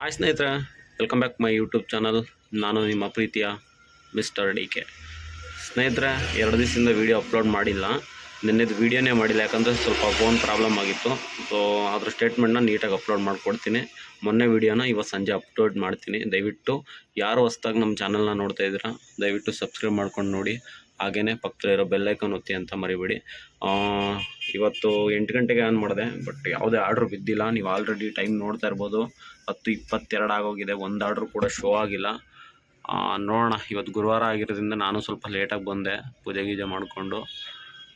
Hi ಸ್ನೇಹಿತರೆ welcome back my YouTube channel ನಾನು ನಿಮ್ಮ ಪ್ರೀತಿಯ ಮಿಸ್ಟರ್ ಡಿ ಕೆ ಸ್ನೇಹಿತರೆ, ಎರಡು ದಿವಸದಿಂದ ವೀಡಿಯೋ ಅಪ್ಲೋಡ್ ಮಾಡಿಲ್ಲ. ನಿನ್ನೆದು ವೀಡಿಯೋನೇ ಮಾಡಿಲ್ಲ, ಯಾಕಂದರೆ ಸ್ವಲ್ಪ ಫೋನ್ ಪ್ರಾಬ್ಲಮ್ ಆಗಿತ್ತು. ಸೊ ಅದ್ರ ಸ್ಟೇಟ್ಮೆಂಟ್ನ ನೀಟಾಗಿ ಅಪ್ಲೋಡ್ ಮಾಡಿಕೊಡ್ತೀನಿ. ಮೊನ್ನೆ ವೀಡಿಯೋನ ಇವತ್ತು ಸಂಜೆ ಅಪ್ಲೋಡ್ ಮಾಡ್ತೀನಿ. ದಯವಿಟ್ಟು ಯಾರು ಹೊಸ್ದಾಗಿ ನಮ್ಮ ಚಾನಲ್ನ ನೋಡ್ತಾ ಇದ್ದೀರಾ, ದಯವಿಟ್ಟು ಸಬ್ಸ್ಕ್ರೈಬ್ ಮಾಡ್ಕೊಂಡು ನೋಡಿ. ಹಾಗೆಯೇ ಪಕ್ಕದಲ್ಲಿರೋ ಬೆಲ್ಲೈಕನ್ ಒತ್ತಿ ಅಂತ ಮರಿಬೇಡಿ. ಇವತ್ತು ಎಂಟು ಗಂಟೆಗೆ ಆನ್ ಮಾಡಿದೆ ಬಟ್ ಯಾವುದೇ ಆರ್ಡ್ರ್ ಬಿದ್ದಿಲ್ಲ. ನೀವು ಆಲ್ರೆಡಿ ಟೈಮ್ ನೋಡ್ತಾ ಇರ್ಬೋದು. ಹತ್ತು, ಇಪ್ಪತ್ತೆರಡು ಆಗೋಗಿದೆ. ಒಂದು ಆರ್ಡ್ರ್ ಕೂಡ ಶೋ ಆಗಿಲ್ಲ. ನೋಡೋಣ. ಇವತ್ತು ಗುರುವಾರ ಆಗಿರೋದ್ರಿಂದ ನಾನು ಸ್ವಲ್ಪ ಲೇಟಾಗಿ ಬಂದೆ, ಪೂಜೆ ಗೀಜೆ ಮಾಡಿಕೊಂಡು.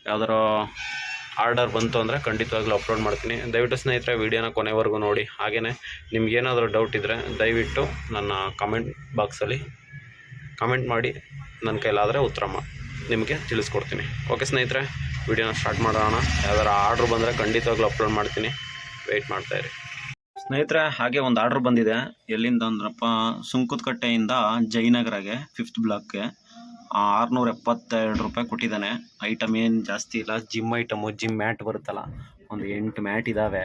ಯಾವ್ದಾರ ಆರ್ಡರ್ ಬಂತು ಅಂದರೆ ಖಂಡಿತವಾಗ್ಲೂ ಅಪ್ಲೋಡ್ ಮಾಡ್ತೀನಿ. ದಯವಿಟ್ಟು ಸ್ನೇಹಿತರೆ, ವೀಡಿಯೋನ ಕೊನೆವರೆಗೂ ನೋಡಿ. ಹಾಗೆಯೇ ನಿಮ್ಗೇನಾದರೂ ಡೌಟ್ ಇದ್ದರೆ ದಯವಿಟ್ಟು ನನ್ನ ಕಮೆಂಟ್ ಬಾಕ್ಸಲ್ಲಿ ಕಮೆಂಟ್ ಮಾಡಿ. ನನ್ನ ಕೈಲಾದರೆ ಉತ್ತರ ನಿಮಗೆ ತಿಳಿಸ್ಕೊಡ್ತೀನಿ. ಓಕೆ ಸ್ನೇಹಿತರೆ, ವಿಡಿಯೋನ ಸ್ಟಾರ್ಟ್ ಮಾಡೋಣ. ಯಾವ್ದಾರು ಆರ್ಡ್ರ್ ಬಂದರೆ ಖಂಡಿತವಾಗ್ಲೂ ಅಪ್ಲೋಡ್ ಮಾಡ್ತೀನಿ. ವೆಯ್ಟ್ ಮಾಡ್ತಾಯಿರಿ ಸ್ನೇಹಿತರೆ, ಹಾಗೆ ಒಂದು ಆರ್ಡ್ರ್ ಬಂದಿದೆ. ಎಲ್ಲಿಂದ ಅಂದ್ರಪ್ಪ, ಸುಂಕುತ್ಕಟ್ಟೆಯಿಂದ ಜಯನಗರಗೆ ಫಿಫ್ತ್ ಬ್ಲಾಕ್ಗೆ ಆರುನೂರ ಎಪ್ಪತ್ತೆರಡು ರೂಪಾಯಿ ಕೊಟ್ಟಿದ್ದಾನೆ. ಐಟಮ್ ಏನು ಜಾಸ್ತಿ ಇಲ್ಲ. ಜಿಮ್ ಐಟಮು ಜಿಮ್ ಮ್ಯಾಟ್ ಬರುತ್ತಲ್ಲ. ಒಂದು ಎಂಟು ಮ್ಯಾಟ್ ಇದ್ದಾವೆ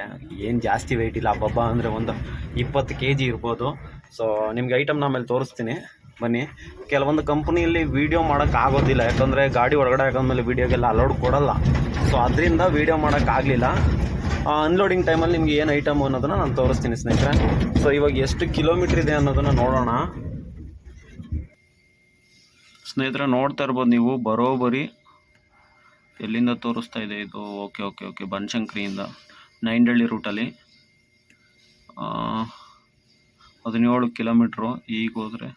ಏನು ಜಾಸ್ತಿ ವೆಯ್ಟ್ ಇಲ್ಲ. ಹಬ್ಬಬ್ಬ ಅಂದರೆ ಒಂದು ಇಪ್ಪತ್ತು ಕೆ ಜಿ ಇರ್ಬೋದು. ಸೊ ನಿಮ್ಗೆ ಐಟಮ್ ಆಮೇಲೆ ತೋರಿಸ್ತೀನಿ. ಬನ್ನಿ. ಕೆಲವೊಂದು ಕಂಪ್ನಿಯಲ್ಲಿ ವೀಡಿಯೋ ಮಾಡೋಕ್ಕಾಗೋದಿಲ್ಲ ಯಾಕಂದರೆ ಗಾಡಿ ಹೊರಗಡೆ ಹಾಕೊಂಡ್ಮೇಲೆ ವೀಡಿಯೋಗೆಲ್ಲ ಅಲೌಡ್ ಕೊಡಲ್ಲ. ಸೊ ಅದರಿಂದ ವೀಡಿಯೋ ಮಾಡೋಕ್ಕಾಗಲಿಲ್ಲ ಅನ್ಲೋಡಿಂಗ್ ಟೈಮಲ್ಲಿ ನಿಮ್ಗೆ ಏನು ಐಟಮ್ ಅನ್ನೋದನ್ನು ನಾನು ತೋರಿಸ್ತೀನಿ ಸ್ನೇಹಿತರೆ. ಸೊ ಇವಾಗ ಎಷ್ಟು ಕಿಲೋಮೀಟ್ರ್ ಇದೆ ಅನ್ನೋದನ್ನು ನೋಡೋಣ. ಸ್ನೇಹಿತರೆ, ನೋಡ್ತಾ ಇರ್ಬೋದು ನೀವು, ಬರೋಬರಿ ಎಲ್ಲಿಂದ ತೋರಿಸ್ತಾ ಇದೆ ಇದು? ಓಕೆ ಓಕೆ ಓಕೆ ಬನಶಂಕರಿಯಿಂದ ನೈಂಡಳ್ಳಿ ರೂಟಲ್ಲಿ ಹದಿನೇಳು ಕಿಲೋಮೀಟ್ರು ಈಗ ಹೋದರೆ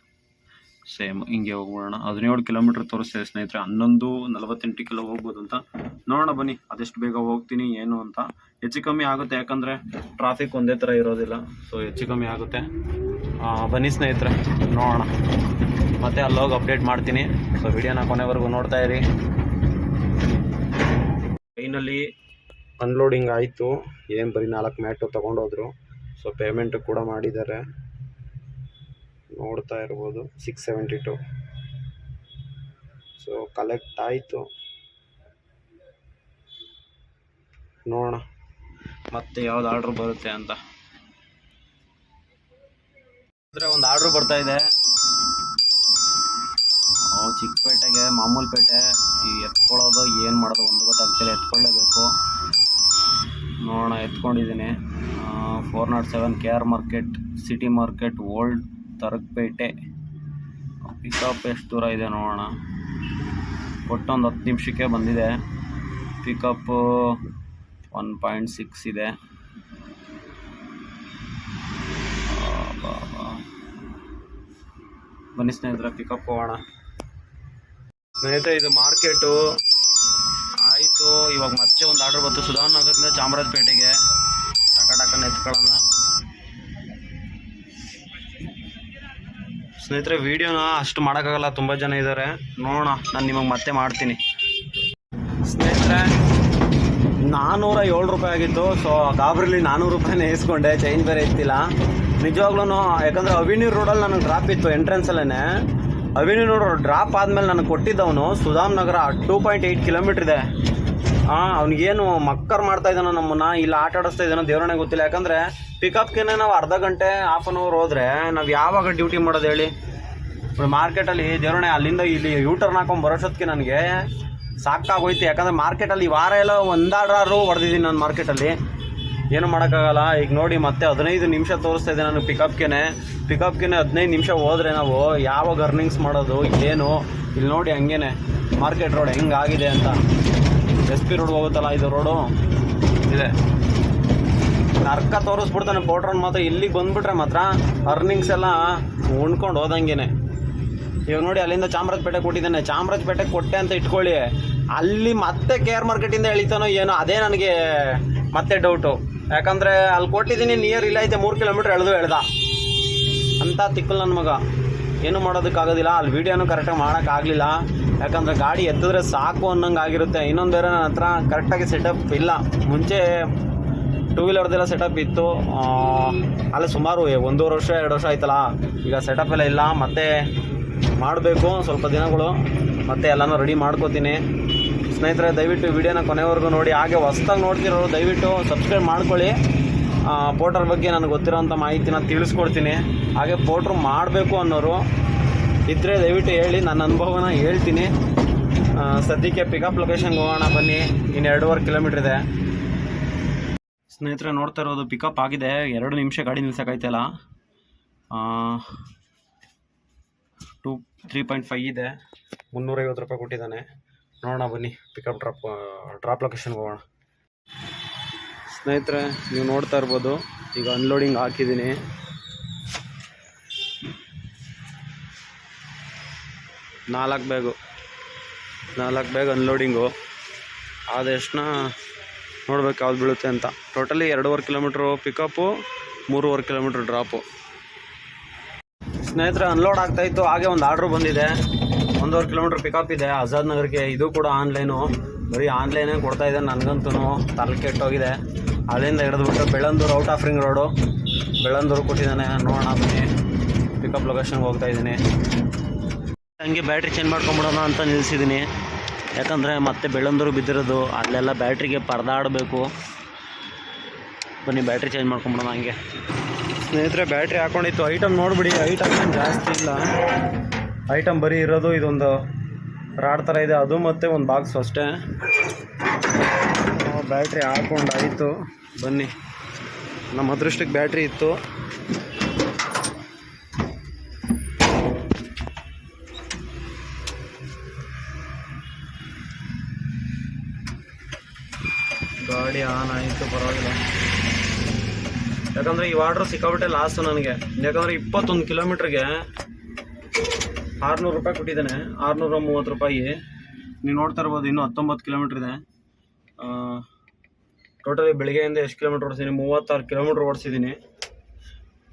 ಸೇಮ್ ಹಿಂಗೆ ಹೋಗ್ಬಿಡೋಣ ಹದಿನೇಳು ಕಿಲೋಮೀಟ್ರ್ ತೋರಿಸ್ತೇವೆ ಸ್ನೇಹಿತರೆ. ಹನ್ನೊಂದು, ನಲವತ್ತೆಂಟು ಕಿಲೋ ಹೋಗ್ಬೋದು ಅಂತ. ನೋಡೋಣ ಬನ್ನಿ, ಅದೆಷ್ಟು ಬೇಗ ಹೋಗ್ತೀನಿ, ಏನು ಅಂತ. ಹೆಚ್ಚು ಕಮ್ಮಿ ಆಗುತ್ತೆ, ಯಾಕಂದರೆ ಟ್ರಾಫಿಕ್ ಒಂದೇ ಥರ ಇರೋದಿಲ್ಲ. ಸೊ ಹೆಚ್ಚು ಕಮ್ಮಿ ಆಗುತ್ತೆ. ಬನ್ನಿ ಸ್ನೇಹಿತರೆ, ನೋಡೋಣ. ಮತ್ತೆ ಅಲ್ಲೋಗಿ ಅಪ್ಡೇಟ್ ಮಾಡ್ತೀನಿ. ಸೊ ವಿಡಿಯೋನ ಕೊನೆವರೆಗೂ ನೋಡ್ತಾ ಇರಿ. ಫೈನಲಿ ಅನ್ಲೋಡಿಂಗ್ ಆಯಿತು. ಏನು ಬರೀ ನಾಲ್ಕು ಮ್ಯಾಟು ತೊಗೊಂಡೋದ್ರು. ಸೊ ಪೇಮೆಂಟ್ ಕೂಡ ಮಾಡಿದ್ದಾರೆ. ನೋಡ್ತಾ ಇರ್ಬೋದು six seventy two so collect ಆಯಿತು. ನೋಡೋಣ. ಮತ್ತೆ ಯಾವ್ದು ಆರ್ಡ್ರ್ ಬರುತ್ತೆ ಅಂತ. ಒಂದು ಆರ್ಡ್ರ್ ಬರ್ತಾ ಇದೆ. ಚಿಕ್ಕಪೇಟೆಗೆ ಮಾಮೂಲಿ ಪೇಟೆ ಈ ಎತ್ಕೊಳ್ಳೋದು ಏನು ಮಾಡೋದು ಒಂದು ಗೊತ್ತಾಗ್ತಿಲ್ಲ, ಎತ್ಕೊಳ್ಳೇಬೇಕು. ನೋಡೋಣ, ಎತ್ಕೊಂಡಿದ್ದೀನಿ. Four nought seven K R market city market old Taragupete pickup ಎಷ್ಟು ದೂರ ಇದೆ ನೋಡೋಣ. ಒಟ್ಟೊಂದು ಹತ್ತು ನಿಮಿಷಕ್ಕೆ ಬಂದಿದೆ. ಪಿಕಪ್ಪು ಒನ್ ಪಾಯಿಂಟ್ ಸಿಕ್ಸ್ ಇದೆ. ಬನ್ನಿ ಸ್ನೇಹಿತರೆ ಪಿಕಪ್ ಹೋಗೋಣ. ಸ್ನೇಹಿತರೆ, ಇದು ಮಾರ್ಕೆಟು ಆಯಿತು, ಇವಾಗ ಮತ್ತೆ ಒಂದು ಆರ್ಡರ್ ಬಂತು. ಸುಧಾನ್ ನಗರದಿಂದ ಚಾಮರಾಜಪೇಟೆಗೆ. ಟಕ ಟಕನ ಎತ್ಕೊಳ್ಳೋಣ. ಸ್ನೇಹಿತರೆ, ವಿಡಿಯೋನ ಅಷ್ಟು ಮಾಡೋಕ್ಕಾಗಲ್ಲ, ತುಂಬ ಜನ ಇದ್ದಾರೆ ನೋಡೋಣ, ನಾನು ನಿಮಗೆ ಮತ್ತೆ ಮಾಡ್ತೀನಿ. ಸ್ನೇಹಿತರೆ ನಾನ್ನೂರ ಏಳು ರೂಪಾಯಿ ಆಗಿತ್ತು. ಸೊ ಗಾಬರಿಲಿ ನಾನ್ನೂರು ರೂಪಾಯಿನೇ ಇಸ್ಕೊಂಡೆ ಚೇಂಜ್ ಬೇರೆ ಇತ್ತಿಲ್ಲ. ನಿಜವಾಗ್ಲೂ ಯಾಕಂದರೆ ಅವಿನ್ಯೂ ರೋಡಲ್ಲಿ ನನಗೆ ಡ್ರಾಪ್ ಇತ್ತು ಎಂಟ್ರೆನ್ಸಲ್ಲೇ ಅವಿನ್ಯೂ ರೋಡ್ ಡ್ರಾಪ್ ಆದಮೇಲೆ ನನಗೆ ಕೊಟ್ಟಿದ್ದವನು Sudham Nagar two point eight kilometre ಇದೆ. ಹಾಂ ಅವ್ನಿಗೇನು ಮಕ್ಕರ್ ಮಾಡ್ತಾ ಇದ್ದಾನೋ ನಮ್ಮನ್ನ, ಇಲ್ಲ ಆಟ ಆಡಿಸ್ತಾ ಇದ್ದಾನೋ ಗೊತ್ತಿಲ್ಲ. ಯಾಕಂದರೆ ಪಿಕಪ್ಗೆ ನಾವು ಅರ್ಧ ಗಂಟೆ ಹಾಫ್ ಆನ್ ಅವರ್ ಹೋದ್ರೆ ನಾವು ಯಾವಾಗ ಡ್ಯೂಟಿ ಮಾಡೋದು ಹೇಳಿ? ಮಾರ್ಕೆಟಲ್ಲಿ ದೇವರಣೆ ಅಲ್ಲಿಂದ ಇಲ್ಲಿ ಯೂಟರ್ನ್ ಹಾಕೊಂಡು ಬರೋಷ್ಟೊತ್ತಿಗೆ ನನಗೆ ಸಾಕಾಗೋಯ್ತು. ಯಾಕಂದರೆ ಮಾರ್ಕೆಟಲ್ಲಿ ವಾರ ಎಲ್ಲ ಒಂದಾಡ್ರಾರು ಹೊಡೆದಿದ್ದೀನಿ ನಾನು ಮಾರ್ಕೆಟಲ್ಲಿ ಏನು ಮಾಡೋಕ್ಕಾಗಲ್ಲ. ಈಗ ನೋಡಿ, ಮತ್ತೆ ಹದಿನೈದು ನಿಮಿಷ ತೋರಿಸ್ತಾ ಇದೆ ನಾನು ಪಿಕಪ್ಗೆನೆ ಪಿಕಪ್ಗೆ ಹದಿನೈದು ನಿಮಿಷ ಹೋದರೆ ನಾವು ಯಾವಾಗ ಅರ್ನಿಂಗ್ಸ್ ಮಾಡೋದು, ಏನು? ಇಲ್ಲಿ ನೋಡಿ ಹಂಗೇನೆ. ಮಾರ್ಕೆಟ್ ರೋಡ್ ಹೆಂಗಾಗಿದೆ ಅಂತ. ಎಸ್ ಪಿ ರೋಡ್ ಹೋಗುತ್ತಲ್ಲ, ಇದು ರೋಡು? ಇದೆ. ನರ್ಕ ತೋರಿಸ್ಬಿಡ್ತಾನೆ ಪೌಡ್ರನ್ ಮಾತ್ರ. ಇಲ್ಲಿಗೆ ಬಂದ್ಬಿಟ್ರೆ ಮಾತ್ರ ಅರ್ನಿಂಗ್ಸ್ ಎಲ್ಲ ಉಣ್ಕೊಂಡು ಹೋದಂಗೆನೆ. ಇವಾಗ ನೋಡಿ, ಅಲ್ಲಿಂದ ಚಾಮರಾಜಪೇಟೆ ಕೊಟ್ಟಿದ್ದಾನೆ. ಚಾಮರಾಜಪೇಟೆ ಕೊಟ್ಟೆ ಅಂತ ಇಟ್ಕೊಳ್ಳಿ. ಅಲ್ಲಿ ಮತ್ತೆ ಕೆ ಆರ್ ಮಾರ್ಕೆಟಿಂದ ಎಳಿತಾನೋ ಏನೋ, ಅದೇ ನನಗೆ ಮತ್ತೆ ಡೌಟು ಯಾಕಂದರೆ ಅಲ್ಲಿ ಕೊಟ್ಟಿದ್ದೀನಿ ನಿಯರ್ ಇಲ್ಲ ಐತೆ, ಮೂರು ಕಿಲೋಮೀಟ್ರ್ ಎಳೆದು ಎಳ್ದ. ಅಂತ ತಿಕ್ಕಲ್ ನನ್ನ ಮಗ. ಏನು ಮಾಡೋದಕ್ಕಾಗೋದಿಲ್ಲ. ಅಲ್ಲಿ ವೀಡಿಯೋನು ಕರೆಕ್ಟಾಗಿ ಮಾಡೋಕ್ಕಾಗಲಿಲ್ಲ ಯಾಕಂದರೆ ಗಾಡಿ ಎತ್ತಿದ್ರೆ ಸಾಕು ಅನ್ನೋಂಗೆ ಆಗಿರುತ್ತೆ. ಇನ್ನೊಂದು ಬೇರೆ ನನ್ನ ಹತ್ರ ಕರೆಕ್ಟಾಗಿ ಸೆಟಪ್ ಇಲ್ಲ. ಮುಂಚೆ ಟೂ ವೀಲರ್ದೆಲ್ಲ ಸೆಟಪ್ ಇತ್ತು. ಅಲ್ಲಿ ಸುಮಾರು ಒಂದೂವರೆ ವರ್ಷ, ಎರಡು ವರ್ಷ ಆಯ್ತಲ್ಲ. ಈಗ ಸೆಟಪ್ ಎಲ್ಲ ಇಲ್ಲ. ಮತ್ತೆ ಮಾಡಬೇಕು ಸ್ವಲ್ಪ ದಿನಗಳು. ಮತ್ತೆ ಎಲ್ಲನೂ ರೆಡಿ ಮಾಡ್ಕೋತೀನಿ. ಸ್ನೇಹಿತರೆ, ದಯವಿಟ್ಟು ವಿಡಿಯೋನ ಕೊನೆವರೆಗೂ ನೋಡಿ. ಹಾಗೆ ಹೊಸ್ದಾಗಿ ನೋಡ್ತಿರೋರು ದಯವಿಟ್ಟು ಸಬ್ಸ್ಕ್ರೈಬ್ ಮಾಡ್ಕೊಳ್ಳಿ. ಪೋರ್ಟರ್ ಬಗ್ಗೆ ನನಗೆ ಗೊತ್ತಿರೋಂಥ ಮಾಹಿತಿನ ತಿಳಿಸ್ಕೊಡ್ತೀನಿ. ಹಾಗೆ ಪೋಟ್ರು ಮಾಡಬೇಕು ಅನ್ನೋರು ಇದ್ದರೆ ದಯವಿಟ್ಟು ಹೇಳಿ, ನನ್ನ ಅನುಭವನ ಹೇಳ್ತೀನಿ. ಸದ್ಯಕ್ಕೆ ಪಿಕಪ್ ಲೊಕೇಶನ್ಗೆ ಹೋಗೋಣ, ಬನ್ನಿ. ಇನ್ನು ಎರಡೂವರೆ ಕಿಲೋಮೀಟ್ರ್ ಇದೆ. ಸ್ನೇಹಿತರೆ, ನೋಡ್ತಾ ಇರೋದು ಪಿಕಪ್ ಆಗಿದೆ. ಎರಡು ನಿಮಿಷ ಗಾಡಿ ನಿಲ್ಸೋಕ್ಕಾಯ್ತಲ್ಲ? ಟೂ ತ್ರೀ ಪಾಯಿಂಟ್ ಫೈವ್ ಇದೆ. ಮುನ್ನೂರೈವತ್ತು ರೂಪಾಯಿ ಕೊಟ್ಟಿದ್ದಾನೆ. ನೋಡೋಣ ಬನ್ನಿ ಪಿಕಪ್ ಡ್ರಾಪ್ ಡ್ರಾಪ್ ಲೊಕೇಶನ್ಗೆ ಹೋಗೋಣ. ಸ್ನೇಹಿತರೆ, ನೀವು ನೋಡ್ತಾ ಇರ್ಬೋದು, ಈಗ ಅನ್ಲೋಡಿಂಗ್ ಹಾಕಿದ್ದೀನಿ. ನಾಲ್ಕು ಬ್ಯಾಗು ನಾಲ್ಕು ಬ್ಯಾಗ್ ಅನ್ಲೋಡಿಂಗು ಆದಷ್ಟನ್ನ ನೋಡ್ಬೇಕು ಯಾವ್ದು ಬೀಳುತ್ತೆ ಅಂತ. ಟೋಟಲಿ ಎರಡೂವರೆ ಕಿಲೋಮೀಟ್ರು ಪಿಕಪ್ಪು ಮೂರುವರೆ ಕಿಲೋಮೀಟ್ರ್ ಡ್ರಾಪು ಸ್ನೇಹಿತರೆ ಅನ್ಲೋಡ್ ಆಗ್ತಾಯಿತ್ತು ಹಾಗೆ ಒಂದು ಆರ್ಡ್ರ್ ಬಂದಿದೆ. ಒಂದೂವರೆ ಕಿಲೋಮೀಟ್ರ್ ಪಿಕಪ್ ಇದೆ. ಆಜಾದ್ ನಗರಕ್ಕೆ ಇದು ಕೂಡ ಆನ್ಲೈನು ಬರೀ ಆನ್ಲೈನೇ ಕೊಡ್ತಾ ಇದೆ ನನಗಂತೂ ತಲೆ ಕೆಟ್ಟೋಗಿದೆ. ಅಲ್ಲಿಂದ ಹಿಡಿದ್ಬಿಟ್ಟು Bellandur out of ring road. Bellandur ಕೊಟ್ಟಿದ್ದಾನೆ. ನೋಡೋಣ ಬನ್ನಿ ಪಿಕಪ್ ಲೊಕೇಶನ್ಗೆ ಹೋಗ್ತಾ ಇದ್ದೀನಿ. ಹಂಗೆ ಬ್ಯಾಟ್ರಿ ಚೇಂಜ್ ಮಾಡ್ಕೊಂಬಿಡೋಣ ಅಂತ ನಿಲ್ಲಿಸಿದ್ದೀನಿ ಯಾಕಂದರೆ ಮತ್ತೆ ಬೆಳ್ಳಂದೂರು ಬಿದ್ದಿರೋದು, ಅಲ್ಲೆಲ್ಲ ಬ್ಯಾಟ್ರಿಗೆ ಪರದಾಡಬೇಕು. ಬನ್ನಿ ಬ್ಯಾಟ್ರಿ ಚೇಂಜ್ ಮಾಡ್ಕೊಂಬಿಡೋಣ ಹಂಗೆ. ಸ್ನೇಹಿತರೆ ಬ್ಯಾಟ್ರಿ ಹಾಕೊಂಡಿತ್ತು. ಐಟಮ್ ನೋಡಿಬಿಡಿ ಐಟಮ್ ಜಾಸ್ತಿ ಇಲ್ಲ. ಐಟಮ್ ಬರೀ ಇರೋದು ಇದೊಂದು ರಾಡ್ ಥರ ಇದೆ. ಅದು ಮತ್ತು ಒಂದು ಬಾಕ್ಸ್ ಅಷ್ಟೇ. ಬ್ಯಾಟ್ರಿ ಹಾಕೊಂಡಾಯಿತು. ಬನ್ನಿ. ನಮ್ಮ ಅದೃಷ್ಟಕ್ಕೆ ಬ್ಯಾಟ್ರಿ ಇತ್ತು. ಗಾಡಿ ಆನ್ ಆಯಿತು, ಪರವಾಗಿಲ್ಲ. ಯಾಕಂದರೆ ಈ ಆರ್ಡ್ರ್ ಸಿಕ್ಕಾಬಿಟ್ಟೆ ಲಾಸು ನನಗೆ. ಯಾಕಂದರೆ ಇಪ್ಪತ್ತೊಂದು ಕಿಲೋಮೀಟ್ರಿಗೆ ಆರುನೂರು ರೂಪಾಯಿ ಕೊಟ್ಟಿದ್ದಾನೆ. ಆರುನೂರ ಮೂವತ್ತು ರೂಪಾಯಿ. ನೀವು ನೋಡ್ತಾ ಇರ್ಬೋದು, ಇನ್ನೂ ಹತ್ತೊಂಬತ್ತು ಕಿಲೋಮೀಟ್ರ್ ಇದೆ. ಟೋಟಲಿ ಬೆಳಗ್ಗೆಯಿಂದ ಎಷ್ಟು ಕಿಲೋಮೀಟ್ರ್ ಓಡಿಸಿದ್ದೀನಿ ಮೂವತ್ತಾರು ಕಿಲೋಮೀಟ್ರ್ ಓಡಿಸಿದ್ದೀನಿ.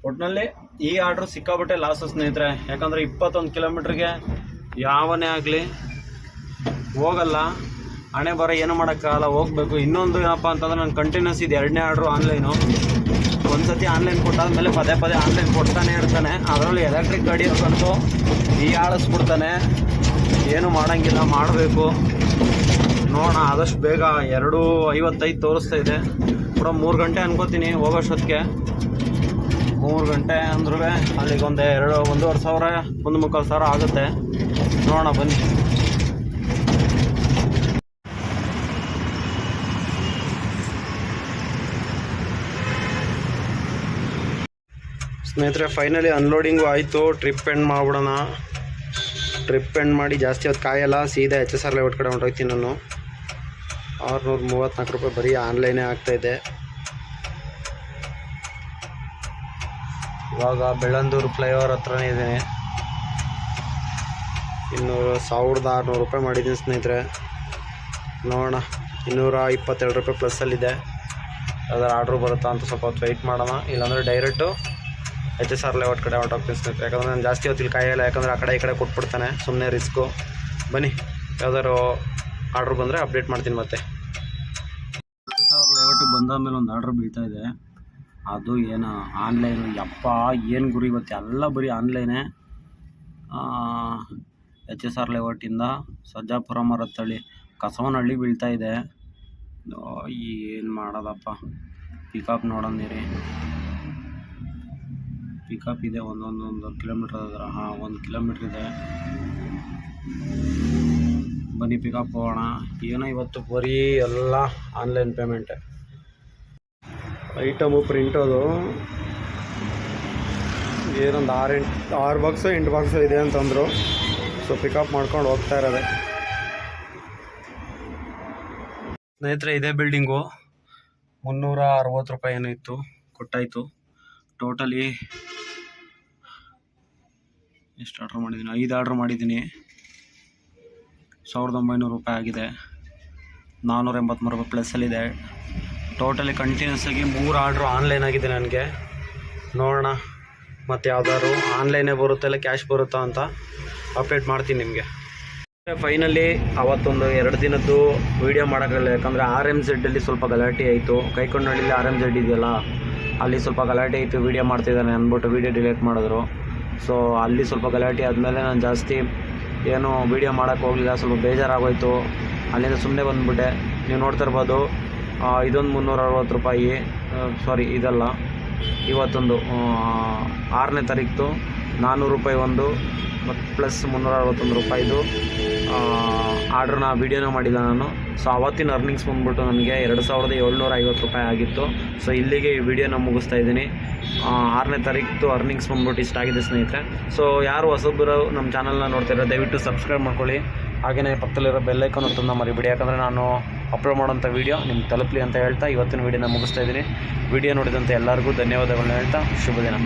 ಒಟ್ಟಿನಲ್ಲಿ ಈ ಆರ್ಡ್ರ್ ಸಿಕ್ಕಾಬಿಟ್ಟೆ ಲಾಸ್ ಸ್ನೇಹಿತರೆ. ಯಾಕಂದರೆ ಇಪ್ಪತ್ತೊಂದು ಕಿಲೋಮೀಟ್ರಿಗೆ ಯಾವನೇ ಆಗಲಿ ಹೋಗಲ್ಲ. ಹಣೆ ಬರ ಏನು ಮಾಡೋಕ್ಕಾಗಲ್ಲ, ಹೋಗಬೇಕು. ಇನ್ನೊಂದು ಏನಪ್ಪ ಅಂತಂದ್ರೆ ನಾನು ಕಂಟಿನ್ಯೂಸ್ ಇದು ಎರಡನೇ ಆರ್ಡ್ರು ಆನ್ಲೈನು ಒಂದು ಸತಿ ಆನ್ಲೈನ್ ಕೊಟ್ಟಾದ್ಮೇಲೆ ಪದೇ ಪದೇ ಆನ್ಲೈನ್ ಕೊಡ್ತಾನೆ ಇರ್ತಾನೆ. ಅದರಲ್ಲಿ ಎಲೆಕ್ಟ್ರಿಕ್ ಗಾಡಿ ಹಾಕೊಂಡು ಈ ಆಳಿಸ್ಬಿಡ್ತಾನೆ. ಏನು ಮಾಡೋಂಗಿಲ್ಲ, ಮಾಡಬೇಕು. ನೋಡೋಣ, ಆದಷ್ಟು ಬೇಗ ಎರಡು ಐವತ್ತೈದು ತೋರಿಸ್ತಾ ಇದೆ. ಕೂಡ ಮೂರು ಗಂಟೆ ಅನ್ಕೋತೀನಿ ಹೋಗೋಷ್ಟೊತ್ತಿಗೆ. ಮೂರು ಗಂಟೆ ಅಂದ್ರೂ ಅಲ್ಲಿಗೆ ಒಂದು ಎರಡು, ಒಂದೂವರೆ ಸಾವಿರ, ಒಂದು ಮುಕ್ಕಾಲು ಸಾವಿರ ಆಗುತ್ತೆ. ನೋಡೋಣ, ಬನ್ನಿ. ಸ್ನೇಹಿತರೆ ಫೈನಲಿ ಅನ್ಲೋಡಿಂಗು ಆಯಿತು. ಟ್ರಿಪ್ ಎಂಡ್ ಮಾಡ್ಬಿಡೋಣ. ಟ್ರಿಪ್ ಎಂಡ್ ಮಾಡಿ ಜಾಸ್ತಿ ಹೊತ್ತು ಕಾಯಲ್ಲ. ಸೀದಾ ಎಚ್ ಎಸ್ ಆರ್ ಲೆವೆಟ್ ಕಡೆ ಹೊಂಟೋಗ್ತೀನಿ ನಾನು. ಆರುನೂರ ಮೂವತ್ತ್ನಾಲ್ಕು ರೂಪಾಯಿ ಬರೀ ಆನ್ಲೈನೇ ಆಗ್ತಾಯಿದೆ ಇವಾಗ ಬೆಳ್ಳಂದೂರು ಫ್ಲೈಓವರ್ ಹತ್ರನೇ ಇದ್ದೀನಿ. ಇನ್ನೂರು, ಸಾವಿರದ ಆರುನೂರು ರೂಪಾಯಿ ಮಾಡಿದ್ದೀನಿ ಸ್ನೇಹಿತರೆ. ನೋಡೋಣ, ಇನ್ನೂರ ಇಪ್ಪತ್ತೆರಡು ರೂಪಾಯಿ ಪ್ಲಸ್ಸಲ್ಲಿದೆ ಯಾವ್ದಾರು ಆರ್ಡ್ರು ಬರುತ್ತಾ ಅಂತ ಸ್ವಲ್ಪ ಹೊತ್ತು ವೆಯ್ಟ್ ಮಾಡೋಣ. ಇಲ್ಲಾಂದರೆ direct H S R layout ಕಡೆ ಹೊರಟೋಗ್ತೀನಿ ಸ್ನೇಹಿತರೆ. ಯಾಕಂದರೆ ನಾನು ಜಾಸ್ತಿ ಹೊತ್ತಿಲ್ಲಿ ಕಾಯಿಲ್ಲ ಯಾಕಂದರೆ ಆ ಕಡೆ ಈ ಕಡೆ ಕೊಟ್ಬಿಡ್ತಾನೆ. ಸುಮ್ಮನೆ ರಿಸ್ಕು ಬನ್ನಿ, ಯಾವ್ದಾದ್ರು ಆರ್ಡ್ರ್ ಬಂದರೆ ಅಪ್ಡೇಟ್ ಮಾಡ್ತೀನಿ ಮತ್ತೆ. ಆರ್ ಲೆವೆಟಿಗೆ ಬಂದಾದ್ಮೇಲೆ ಒಂದು ಆರ್ಡ್ರ್ ಬೀಳ್ತಾ ಇದೆ. ಅದು ಏನು ಆನ್ಲೈನು ಯಪ್ಪ, ಏನು ಗುರಿ ಇವತ್ತು ಎಲ್ಲ ಬರೀ ಆನ್ಲೈನೇ ಎಚ್ ಎಸ್ ಆರ್ ಲೇಔಟಿಂದ ಸಜ್ಜಾಪುರ ಮರತ್ತಳ್ಳಿ ಕಸವನಹಳ್ಳಿ ಬೀಳ್ತಾ ಇದೆ. ಏನು ಮಾಡೋದಪ್ಪ. ಪಿಕಪ್ ನೋಡಂದಿರಿ ಪಿಕಪ್ ಇದೆ, ಒಂದೊಂದೊಂದು ಕಿಲೋಮೀಟ್ರ್ ಹತ್ರ ಹಾಂ, ಒಂದು ಕಿಲೋಮೀಟ್ರ್ ಇದೆ. ಬನ್ನಿ ಪಿಕಪ್ ಹೋಗೋಣ. ಏನೋ ಇವತ್ತು ಬರೀ ಎಲ್ಲ ಆನ್ಲೈನ್ ಪೇಮೆಂಟೆ ಐಟಮು ಪ್ರಿಂಟೋದು ಏನೊಂದು ಆರು ಎಂಟು, ಆರು ಬಾಕ್ಸು ಎಂಟು ಬಾಕ್ಸು ಇದೆ ಅಂತಂದರು. ಸೊ ಪಿಕಪ್ ಮಾಡ್ಕೊಂಡು ಹೋಗ್ತಾ ಇರೋದೆ. ಸ್ನೇಹಿತರೆ, ಇದೇ ಬಿಲ್ಡಿಂಗು ಮುನ್ನೂರ ಅರವತ್ತು ರೂಪಾಯಿ ಏನೋ ಇತ್ತು, ಕೊಟ್ಟಾಯಿತು. ಟೋಟಲಿ ಎಷ್ಟು ಆರ್ಡ್ರ್ ಮಾಡಿದ್ದೀನಿ ಐದು ಆರ್ಡ್ರ್ ಮಾಡಿದ್ದೀನಿ ಸಾವಿರದ ಒಂಬೈನೂರು ರೂಪಾಯಿ ಆಗಿದೆ. ನಾನ್ನೂರ ಎಂಬತ್ತ್ಮೂರು ರೂಪಾಯಿ ಪ್ಲಸ್ಸಲ್ಲಿದೆ ಟೋಟಲಿ ಕಂಟಿನ್ಯೂಸ್ ಆಗಿ ಮೂರು ಆರ್ಡ್ರು ಆನ್ಲೈನ್ ಆಗಿದೆ ನನಗೆ. ನೋಡೋಣ ಮತ್ತು ಯಾವ್ದಾದ್ರು ಆನ್ಲೈನೇ ಬರುತ್ತಾ ಇಲ್ಲ ಕ್ಯಾಶ್ ಬರುತ್ತಾ ಅಂತ ಅಪ್ಡೇಟ್ ಮಾಡ್ತೀನಿ ನಿಮಗೆ. ಫೈನಲಿ ಅವತ್ತೊಂದು ಎರಡು ದಿನದ್ದು ವೀಡಿಯೋ ಮಾಡೋಕ್ಕಾಗಲ್ಲ ಯಾಕಂದರೆ ಆರ್ ಎಂ ಝೆಡ್ಡಲ್ಲಿ ಸ್ವಲ್ಪ ಗಲಾಟೆ ಆಯಿತು. ಕೈಕೊಂಡಳ್ಳಿಲಿ ಆರ್ ಎಂ ಝೆಡ್ ಇದೆಯಲ್ಲ, ಅಲ್ಲಿ ಸ್ವಲ್ಪ ಗಲಾಟೆ ಆಯಿತು ವೀಡಿಯೋ ಮಾಡ್ತಿದ್ದಾನೆ ಅಂದ್ಬಿಟ್ಟು ವೀಡಿಯೋ ಡಿಲೀಟ್ ಮಾಡಿದ್ರು. ಸೊ ಅಲ್ಲಿ ಸ್ವಲ್ಪ ಗಲಾಟೆ ಆದಮೇಲೆ ನಾನು ಜಾಸ್ತಿ ಏನು ವೀಡಿಯೋ ಮಾಡೋಕ್ಕೆ ಹೋಗಲಿಲ್ಲ, ಸ್ವಲ್ಪ ಬೇಜಾರಾಗೋಯಿತು. ಅಲ್ಲಿಂದ ಸುಮ್ಮನೆ ಬಂದುಬಿಟ್ಟೆ. ನೀವು ನೋಡ್ತಾ ಇರ್ಬೋದು ಇದೊಂದು ಮುನ್ನೂರ ಅರವತ್ತು ರೂಪಾಯಿ ಸಾರಿ ಇದಲ್ಲ. ಇವತ್ತೊಂದು ಆರನೇ ತಾರೀಕು ನಾನ್ನೂರು ರೂಪಾಯಿ ಒಂದು ಮತ್ತು ಪ್ಲಸ್ ಮುನ್ನೂರ ಅರವತ್ತೊಂದು ರೂಪಾಯಿದು. ಆರ್ಡ್ರನ್ನ ವೀಡಿಯೋನೂ ಮಾಡಿಲ್ಲ ನಾನು. ಸೊ ಆವತ್ತಿನ ಅರ್ನಿಂಗ್ಸ್ ಬಂದ್ಬಿಟ್ಟು ನನಗೆ ಎರಡು ಸಾವಿರದ ಏಳ್ನೂರ ಐವತ್ತು ರೂಪಾಯಿ ಆಗಿತ್ತು. ಸೊ ಇಲ್ಲಿಗೆ ಈ ವಿಡಿಯೋನ ಮುಗಿಸ್ತಾ ಇದ್ದೀನಿ. ಆರನೇ ತಾರೀಕು ಅರ್ನಿಂಗ್ಸ್ ಬಂದ್ಬಿಟ್ಟು ಇಷ್ಟ ಆಗಿದೆ ಸ್ನೇಹಿತರೆ. ಸೊ ಯಾರು ಹೊಸಬ್ರು ನಮ್ಮ ಚಾನಲ್ನ ನೋಡ್ತಿರೋ, ದಯವಿಟ್ಟು ಸಬ್ಸ್ಕ್ರೈಬ್ ಮಾಡ್ಕೊಳ್ಳಿ. ಹಾಗೆಯೇ ಪಕ್ಕದಲ್ಲಿರೋ ಬೆಲ್ಲೈಕನ್ ತುಂಬ ಮರಿಬಿಡಿ. ಯಾಕಂದರೆ ನಾನು ಅಪ್ಲೋಡ್ ಮಾಡೋಂಥ ವೀಡಿಯೋ ನಿಮ್ಗೆ ತಲುಪಲಿ ಅಂತ ಹೇಳ್ತಾ ಇವತ್ತಿನ ವೀಡಿಯೋನ ಮುಗಿಸ್ತಾ ಇದ್ದೀನಿ. ವಿಡಿಯೋ ನೋಡಿದಂಥ ಎಲ್ಲರಿಗೂ ಧನ್ಯವಾದಗಳನ್ನ ಹೇಳ್ತಾ, ಶುಭ ದಿನ.